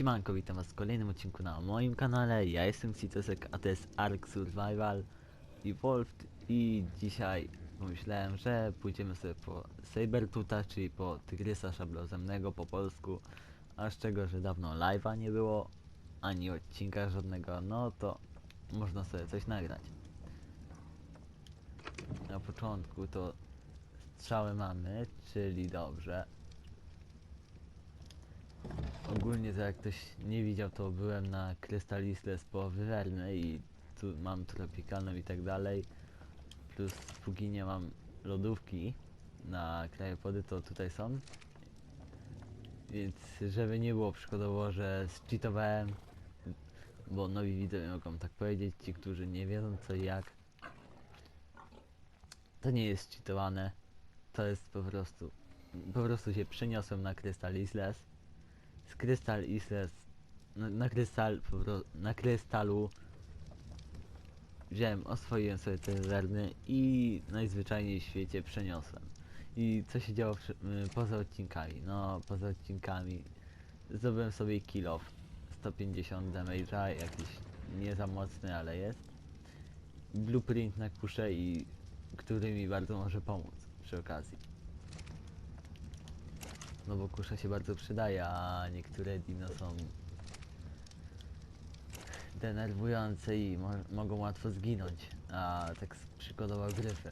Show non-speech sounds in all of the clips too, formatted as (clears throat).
Siemanko, witam was w kolejnym odcinku na moim kanale. Ja jestem Citosek, a to jest Ark Survival Wolf i dzisiaj pomyślałem, że pójdziemy sobie po Sabertuta, czyli po Tygrysa Szablozemnego po polsku, a z czego, że dawno live'a nie było, ani odcinka żadnego, no to można sobie coś nagrać. Na początku to strzały mamy, czyli dobrze. Ogólnie to jak ktoś nie widział, to byłem na Crystal Isles po Wyverne i tu mam tropikalną i tak dalej. Plus póki nie mam lodówki na krajopody, to tutaj są. Więc żeby nie było przykładowo, że zcheatowałem, bo nowi widzowie mogą tak powiedzieć, ci, którzy nie wiedzą co i jak. To nie jest cheatowane, to jest po prostu, po prostu się przeniosłem na Crystal Isles z Crystal Isles na, na krystal na krystalu wziąłem, oswoiłem sobie te werny i najzwyczajniej w świecie przeniosłem. I co się działo przy, y, poza odcinkami? No, poza odcinkami zdobyłem sobie kill off 150 damage'a, jakiś nie za mocny, ale jest. Blueprint na kuszę i który mi bardzo może pomóc przy okazji. No bo kusza się bardzo przydaje, a niektóre dino są denerwujące i mo mogą łatwo zginąć, a tak przykładowo gryfy.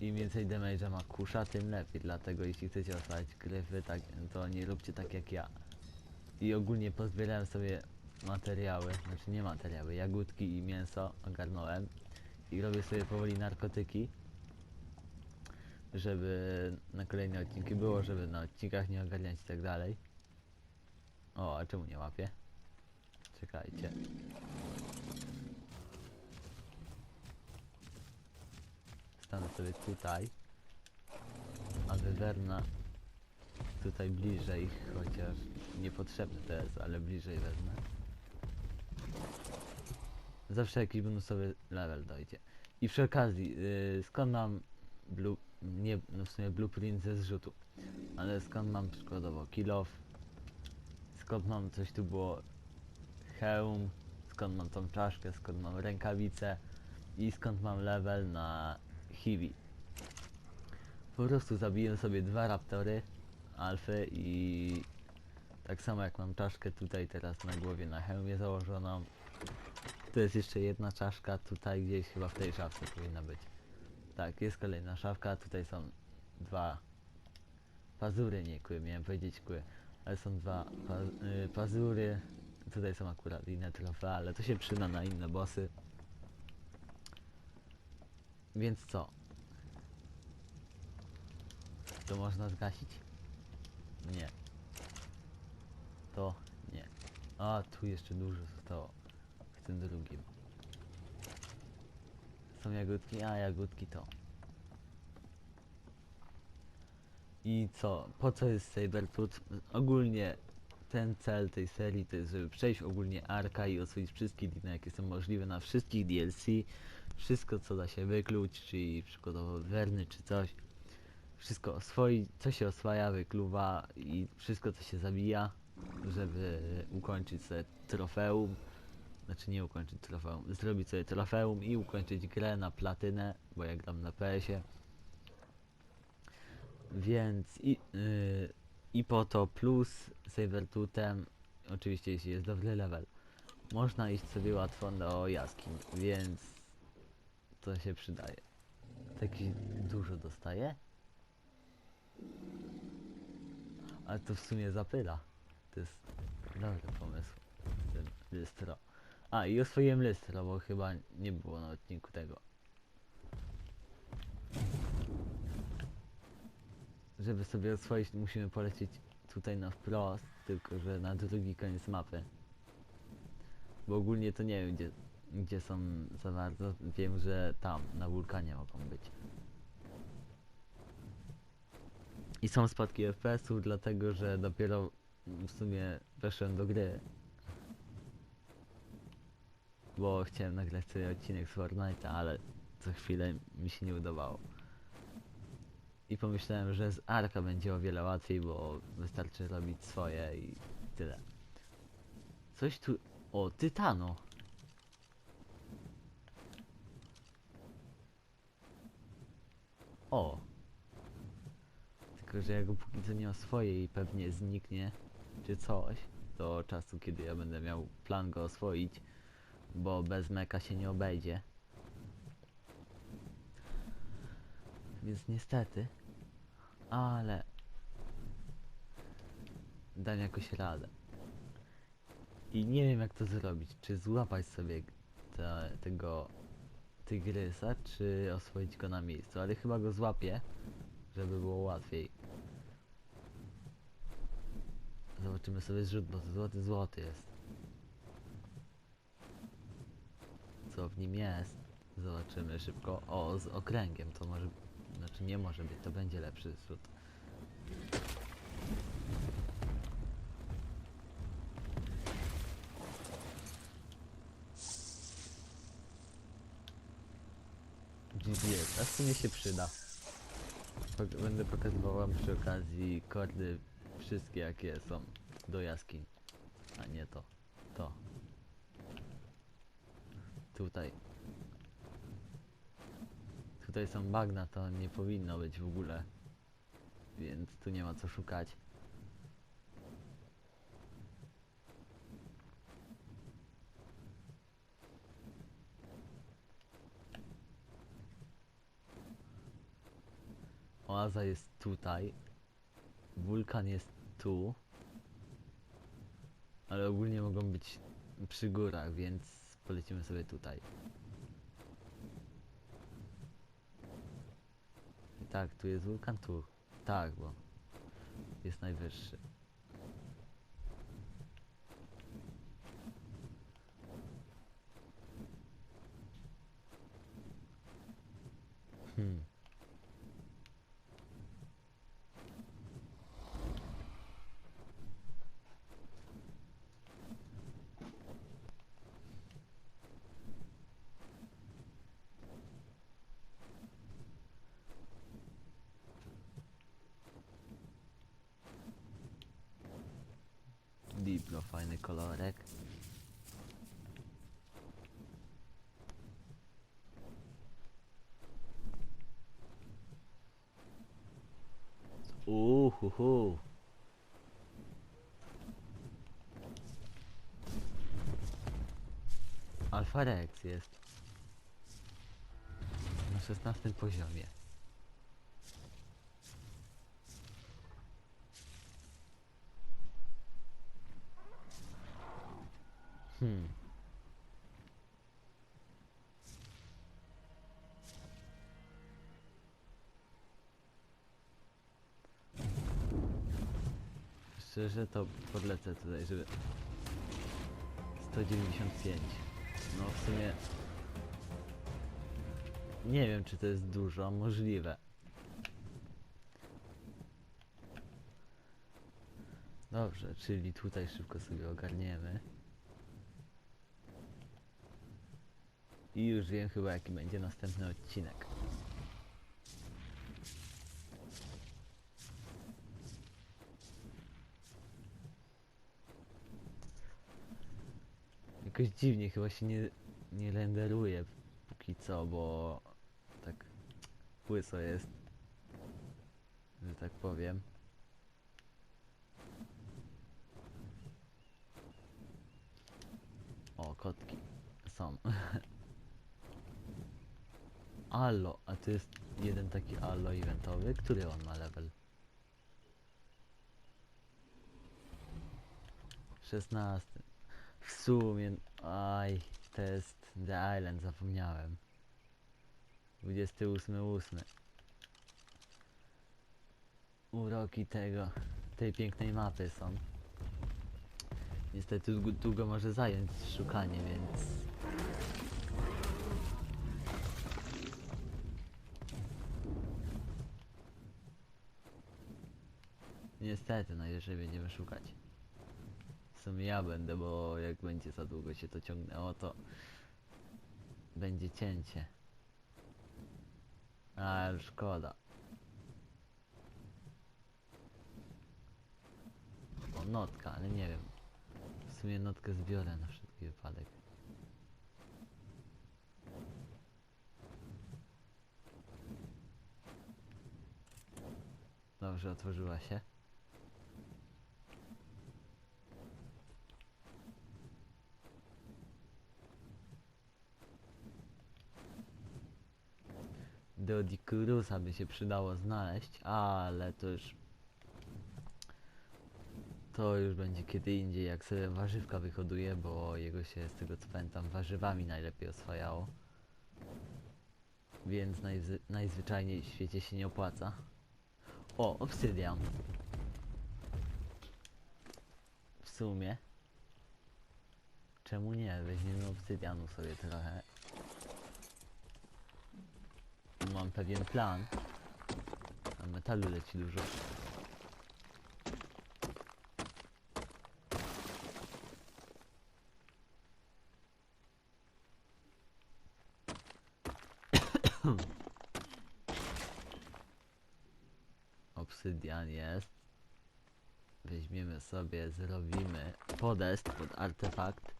Im więcej damage'a ma kusza, tym lepiej, dlatego jeśli chcecie osłać gryfy, tak, to nie róbcie tak jak ja. I ogólnie pozbierałem sobie materiały, znaczy nie materiały, jagódki i mięso ogarnąłem i robię sobie powoli narkotyki żeby na kolejne odcinki było, żeby na odcinkach nie ogarniać i tak dalej. O, a czemu nie łapię? Czekajcie. Stanę sobie tutaj, a wywerna tutaj bliżej, chociaż niepotrzebne to jest, ale bliżej wezmę. Zawsze jakiś bonusowy level dojdzie. I przy okazji, yy, skąd mam blue, nie, no w sumie blueprint ze zrzutu, ale skąd mam przykładowo kill off, skąd mam coś tu było? Hełm, skąd mam tą czaszkę, skąd mam rękawice? I skąd mam level na Hiwi. Po prostu zabiłem sobie dwa raptory, alfy i tak samo jak mam czaszkę tutaj teraz na głowie na hełmie założoną, to jest jeszcze jedna czaszka tutaj gdzieś chyba w tej szafce powinna być. Tak, jest kolejna szafka, tutaj są dwa pazury, nie kły, miałem powiedzieć kły, ale są dwa pa, y, pazury, tutaj są akurat inne trofea, ale to się przyda na inne bossy. Więc co? To można zgasić? Nie. To nie. A, tu jeszcze dużo zostało w tym drugim. Są jagódki, a jagódki to. I co? Po co jest Sabertooth? Ogólnie ten cel tej serii to jest, żeby przejść ogólnie Arka i oswoić wszystkie diny, jakie są możliwe na wszystkich DLC. Wszystko co da się wykluć, czyli przykładowo werny czy coś. Wszystko oswoić, co się oswaja, wykluwa i wszystko co się zabija, żeby ukończyć sobie trofeum znaczy nie ukończyć trofeum, zrobić sobie trofeum i ukończyć grę na platynę, bo ja gram na PS-ie. Więc i, yy, i po to plus Sabertootem, oczywiście jeśli jest dobry level, można iść sobie łatwo do jaskiń, więc to się przydaje. Taki dużo dostaje? Ale to w sumie zapyla. To jest dobry pomysł. Lystro. A i oswoiłem lystro, bo chyba nie było na odcinku tego. Żeby sobie oswoić musimy polecieć tutaj na wprost, tylko że na drugi koniec mapy. Bo ogólnie to nie wiem gdzie, gdzie są za bardzo. Wiem, że tam, na wulkanie mogą być. I są spadki FPS-ów, dlatego że dopiero w sumie weszłem do gry bo chciałem nagrać sobie odcinek z Fortnite'a, ale co chwilę mi się nie udawało. I pomyślałem, że z Arka będzie o wiele łatwiej, bo wystarczy robić swoje i tyle. Coś tu... O, tytano! O! Tylko, że ja go póki co nie oswoję i pewnie zniknie, czy coś, do czasu, kiedy ja będę miał plan go oswoić, bo bez meka się nie obejdzie. Więc niestety, ale dam jakoś radę. I nie wiem jak to zrobić, czy złapać sobie te, tego tygrysa, czy oswoić go na miejscu, ale chyba go złapię, żeby było łatwiej. Zobaczymy sobie zrzut, bo to złoty złoty jest. Co w nim jest? Zobaczymy szybko. O, z okręgiem to może... Znaczy nie może być, to będzie lepszy zrzut. GPS, a w sumie się przyda. Będę pokazywał wam przy okazji kordy wszystkie jakie są do jaskiń. A nie to. To. Tutaj. Tutaj są bagna, to nie powinno być w ogóle. Więc tu nie ma co szukać. Oaza jest tutaj. Wulkan jest tu. Ale ogólnie mogą być przy górach, więc polecimy sobie tutaj. I tak, tu jest wulkan, tu. Tak, bo jest najwyższy. Hmm. Fajny kolorek. Uhuhu. Alfa Rex jest. Na 16 poziomie. Hmm. Szczerze to podlecę tutaj, żeby... 195. No w sumie... Nie wiem czy to jest dużo, możliwe. Dobrze, czyli tutaj szybko sobie ogarniemy. I już wiem chyba jaki będzie następny odcinek. Jakoś dziwnie chyba się nie, nie renderuje póki co, bo tak płyso jest, że tak powiem. O, kotki są. (laughs) Allo, a to jest jeden taki allo eventowy. Który on ma level? 16. W sumie, aj, to jest The Island, zapomniałem. 28.8. Uroki tego, tej pięknej mapy są. Niestety długo może zająć szukanie, więc Niestety, najwyżej będziemy szukać. W sumie ja będę, bo jak będzie za długo się to ciągnęło, to będzie cięcie. Ale szkoda. O, notka, ale nie wiem. W sumie notkę zbiorę na wszelki wypadek. Dobrze, otworzyła się. Do Dikurusa by się przydało znaleźć, ale to już... To już będzie kiedy indziej, jak sobie warzywka wyhoduje, bo jego się z tego co pamiętam warzywami najlepiej oswajało. Więc najzy- najzwyczajniej w świecie się nie opłaca. O, obsydian. W sumie. Czemu nie? Weźmiemy obsydianu sobie trochę. Mam pewien plan. A metalu leci dużo. (coughs) Obsydian jest. Weźmiemy sobie, zrobimy podest pod artefakt.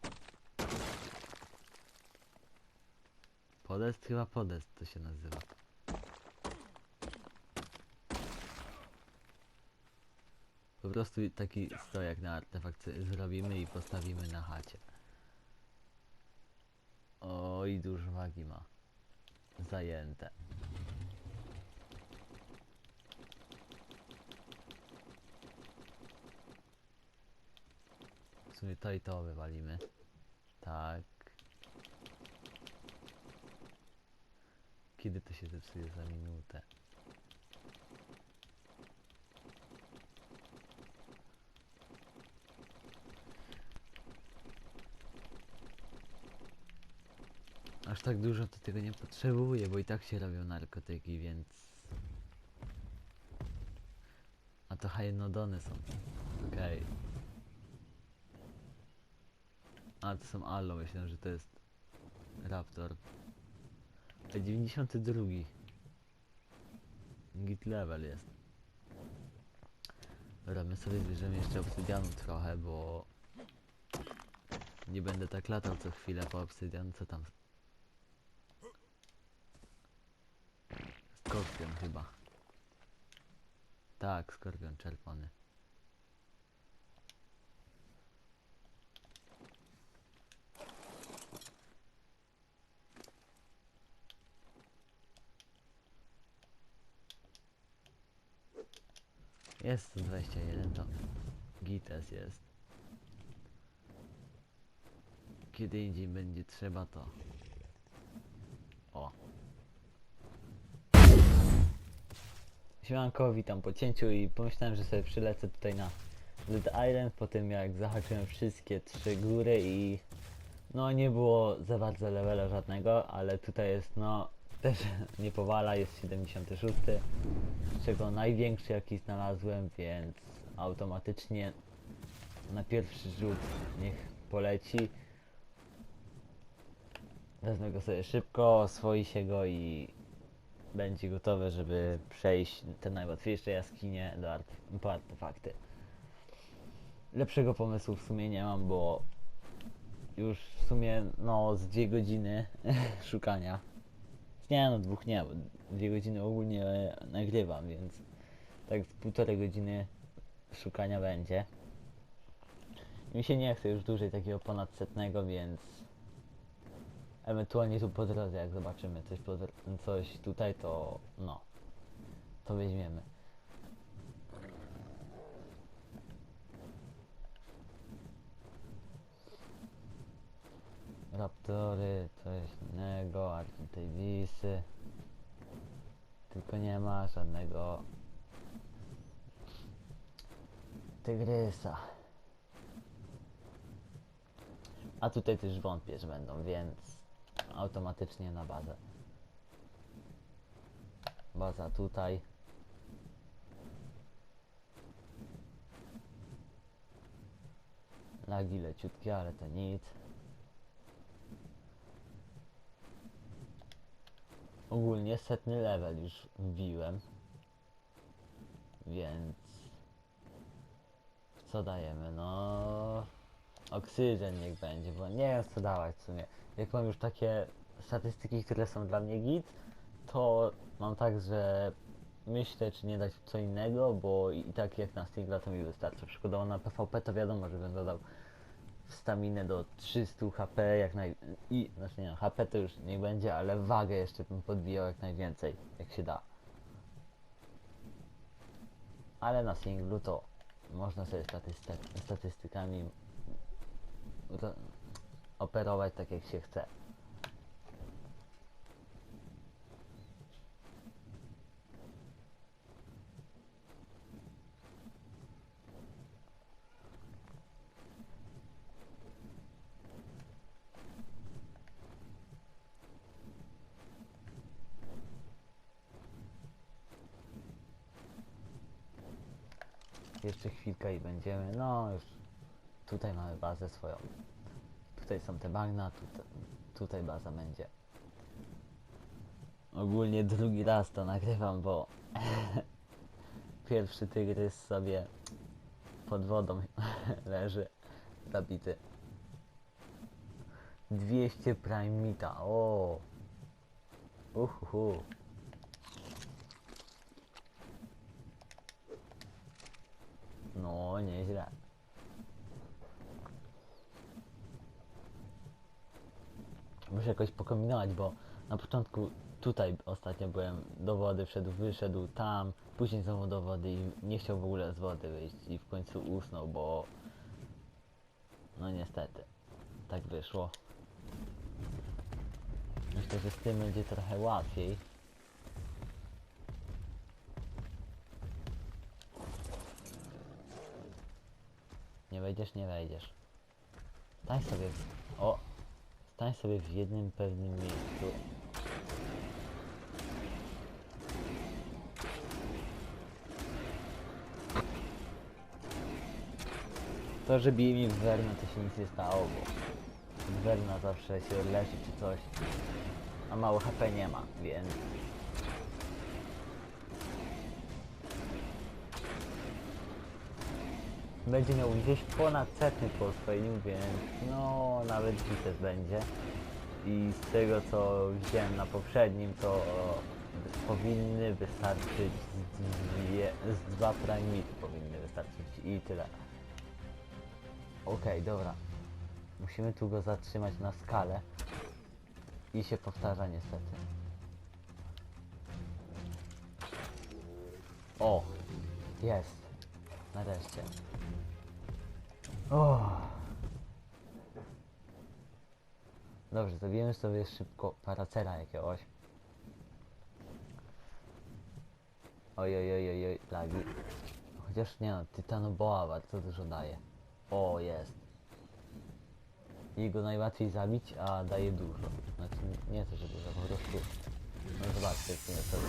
Podest? Chyba podest to się nazywa. Po prostu taki stojak na artefakt zrobimy i postawimy na chacie. Oj, dużo wagi ma. Zajęte. W sumie to i to wywalimy. Tak. Kiedy to się zepsuje za minutę? Aż tak dużo to tego nie potrzebuję, bo i tak się robią narkotyki, więc... A to hyenodony są. Okej. A to są Allo, myślałem, że to jest Raptor. To 92. Git level jest. Dobra, my sobie bierzemy jeszcze obsydianu trochę, bo... Nie będę tak latał co chwilę po obsydian, co tam? Skorpion chyba. Tak, skorpion czerwony. Jest 121 to gites jest. Kiedy indziej będzie trzeba to. O. Siemanko, witam po cięciu i pomyślałem, że sobie przylecę tutaj na Dead Island po tym jak zahaczyłem wszystkie trzy góry i no nie było za bardzo levela żadnego, ale tutaj jest no (laughs) też nie powala, jest 76, z czego największy jaki znalazłem, więc automatycznie na pierwszy rzut niech poleci. Wezmę go sobie szybko, oswoi się go i będzie gotowe, żeby przejść te najłatwiejsze jaskinie do art po artefakty. Lepszego pomysłu w sumie nie mam, bo już w sumie no z dwie godziny (laughs) szukania. Nie no, dwóch nie, bo dwie godziny ogólnie nagrywam, więc tak z półtorej godziny szukania będzie. Mi się nie chce już dłużej takiego ponadsetnego, więc ewentualnie tu po drodze, jak zobaczymy coś, po, coś tutaj, to no, to weźmiemy. Raptory, coś innego, Argentavisy. Tylko nie ma żadnego tygrysa. A tutaj też wątpię, że będą, więc automatycznie na bazę. Baza tutaj. Lagi leciutkie, ale to nic. Ogólnie setny level już wbiłem. Więc Co dajemy? No... Oksygen niech będzie, bo nie wiem co dawać w sumie. Jak mam już takie statystyki, które są dla mnie git, to mam tak, że myślę, czy nie dać co innego, bo i tak jak na singla to mi wystarczy. Przykładowo na PvP to wiadomo, że będę dodał staminę do 300 HP jak naj... i, znaczy nie, HP to już niech będzie, ale wagę jeszcze bym podbijał jak najwięcej, jak się da. Ale na singlu to można sobie statystyk, statystykami operować tak jak się chce. Jeszcze chwilkę i będziemy. No już tutaj mamy bazę swoją. Tutaj są te bagna, tutaj, tutaj baza będzie. Ogólnie drugi raz to nagrywam, bo (laughs) pierwszy tygrys sobie pod wodą (laughs) leży zabity. 200 prime mita, o. Uhuhu. No, nieźle. Muszę jakoś pokombinować, bo na początku tutaj ostatnio byłem do wody, wszedł, wyszedł tam, później znowu do wody i nie chciał w ogóle z wody wyjść i w końcu usnął, bo no niestety, tak wyszło. Myślę, że z tym będzie trochę łatwiej. Nie wejdziesz, nie wejdziesz. Stań sobie. O! Stań sobie w jednym pewnym miejscu. To, że bije mi w Werna, to się nic nie stało, bo Werna zawsze się leczy czy coś. A mało HP nie ma, więc... Będzie miał gdzieś ponad setny po swoim, więc no nawet bites będzie. I z tego co widziałem na poprzednim, to powinny wystarczyć dwie, z dwa primity powinny wystarczyć i tyle. Okej, dobra. Musimy tu go zatrzymać na skalę. I się powtarza niestety. O! Jest. Nareszcie. O. Dobrze, zabijemy sobie szybko paracera jakiegoś. Oj, oj, oj, oj, oj, lagi. Chociaż nie no, tytanoboa bardzo dużo daje. O, jest. Jego najłatwiej zabić, a daje dużo. Znaczy, nie to, że dużo, po prostu... No zobaczcie, jak nie sobie.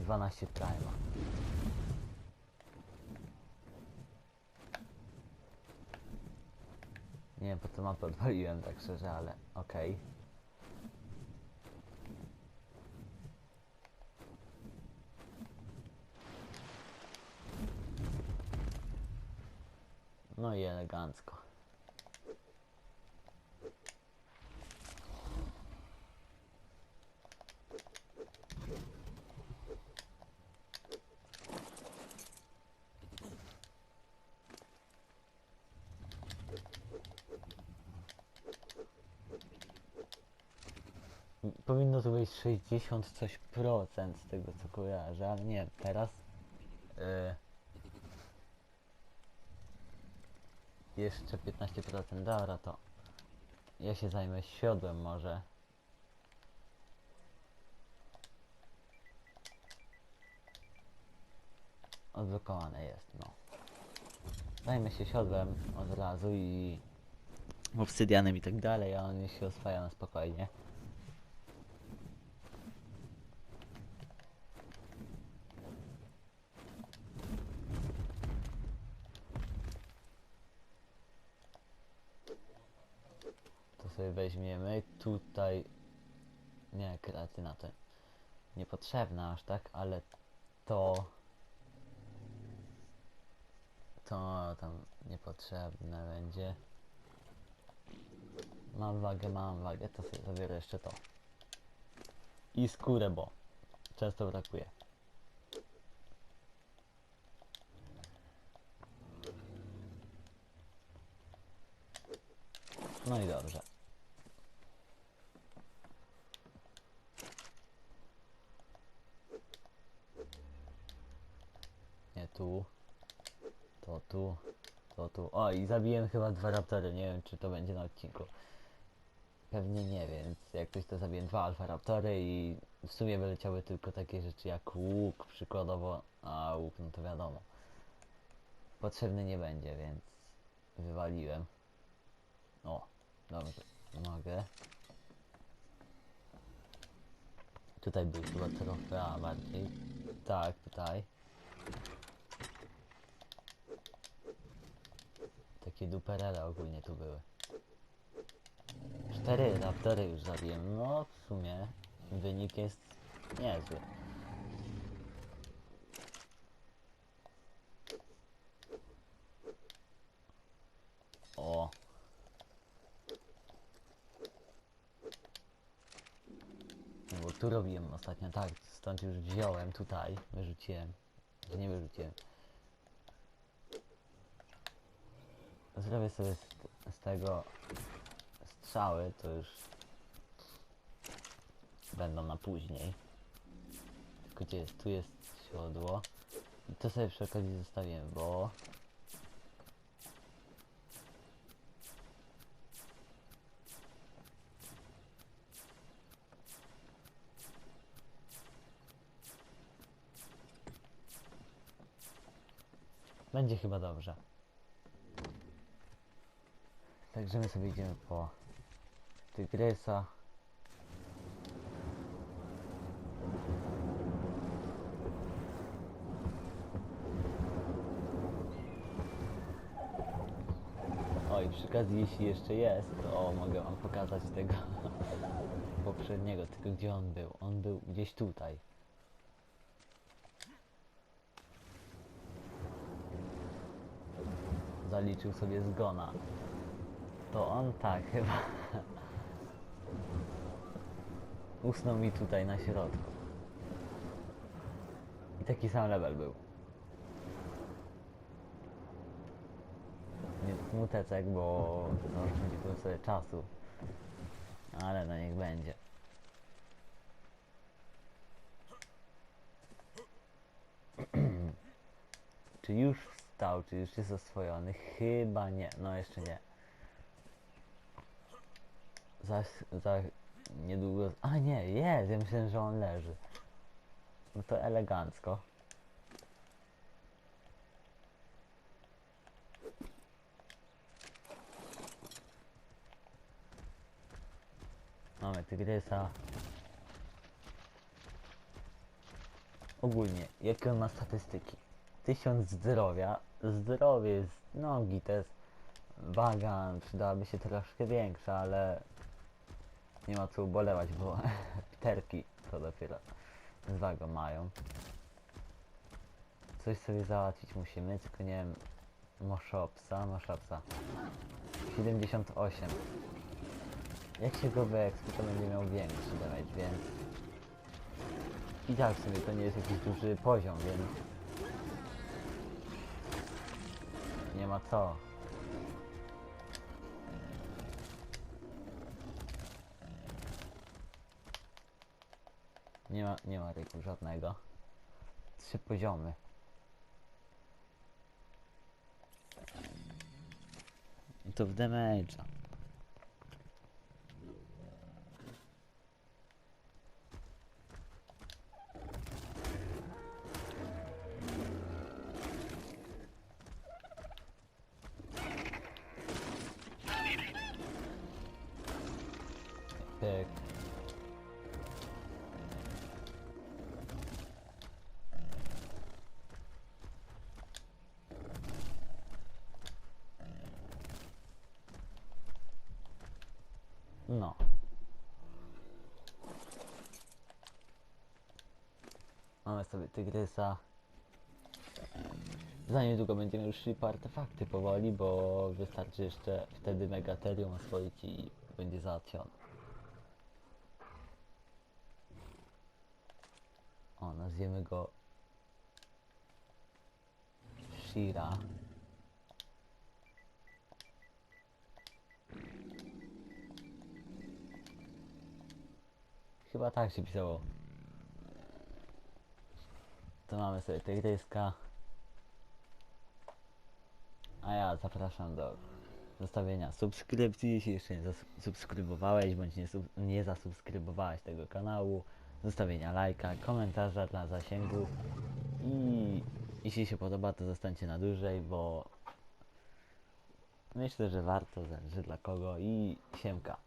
12 prima. Nie wiem po co mapę odwaliłem tak szczerze, ale okej. No i elegancko. M- Powinno to być 60 coś procent z tego co kojarzę, ale nie, teraz yy, jeszcze 15% dobra to ja się zajmę siodłem może. Odblokowane jest no. Zajmę się siodłem od razu i obsydianem i tak dalej a on się oswaja spokojnie to sobie weźmiemy tutaj nie kreatyna to niepotrzebna aż tak ale to To tam niepotrzebne będzie. Mam wagę, mam wagę, to sobie zabiorę jeszcze to. I skórę, bo często brakuje. No i dobrze. Tu. To tu. To tu. O i zabiłem chyba dwa raptory. Nie wiem czy to będzie na odcinku. Pewnie nie, więc jak ktoś to zabiłem dwa alfa raptory i w sumie wyleciały tylko takie rzeczy jak łuk przykładowo, a łuk no to wiadomo. Potrzebny nie będzie, więc wywaliłem. O, dobrze, mogę. Tutaj był chyba a bardziej. Tak, tutaj. Takie duperele ogólnie tu były. Cztery raptory już zabiłem. No w sumie wynik jest niezły. O. No bo tu robiłem ostatnio tak, stąd już wziąłem tutaj, wyrzuciłem. Nie wyrzuciłem. Zrobię sobie z, z tego strzały, to już będą na później. Tylko gdzie jest? Tu jest siodło. I to sobie przy okazji zostawiłem, bo... Będzie chyba dobrze. Także my sobie idziemy po tygrysa. Oj, przy okazji jeśli jeszcze jest, to mogę wam pokazać tego (laughs) poprzedniego, tylko gdzie on był? On był gdzieś tutaj. Zaliczył sobie zgona. To on tak chyba. Usnął mi tutaj na środku. I taki sam level był. Nie smuteczek, bo no, oszczędziłem sobie czasu. Ale no niech będzie. (clears throat) czy już wstał, czy już jest oswojony? Chyba nie, no jeszcze nie. Za, za niedługo. A nie, jest, ja myślałem, że on leży. No to elegancko. Mamy tygrysa. Ogólnie, jakie on ma statystyki? 1000 zdrowia. Zdrowie jest, nogi to jest waga, przydałaby się troszkę większa, ale nie ma co ubolewać, bo (laughs) pterki to dopiero z wagą mają. Coś sobie załatwić musimy, tylko nie wiem, Moshopsa, Moshopsa. 78. Jak się go wyekspie, to będzie miał większy damage, więc... I tak w sumie to nie jest jakiś duży poziom, więc... Nie ma co. Nie ma, nie ma ryku żadnego. Trzy poziomy. To w damage'a. Tygrysa. Za niedługo będziemy już szli po artefakty powoli, bo wystarczy jeszcze wtedy Megatherium oswoić i będzie załatwione. O, nazwiemy go Shira. Chyba tak się pisało. To mamy sobie tygryska. A ja zapraszam do zostawienia subskrypcji, jeśli jeszcze nie zasubskrybowałeś bądź nie, sub- nie zasubskrybowałaś tego kanału, zostawienia lajka, komentarza dla zasięgu i jeśli się podoba to zostańcie na dłużej, bo myślę, że warto, zależy dla kogo i siemka.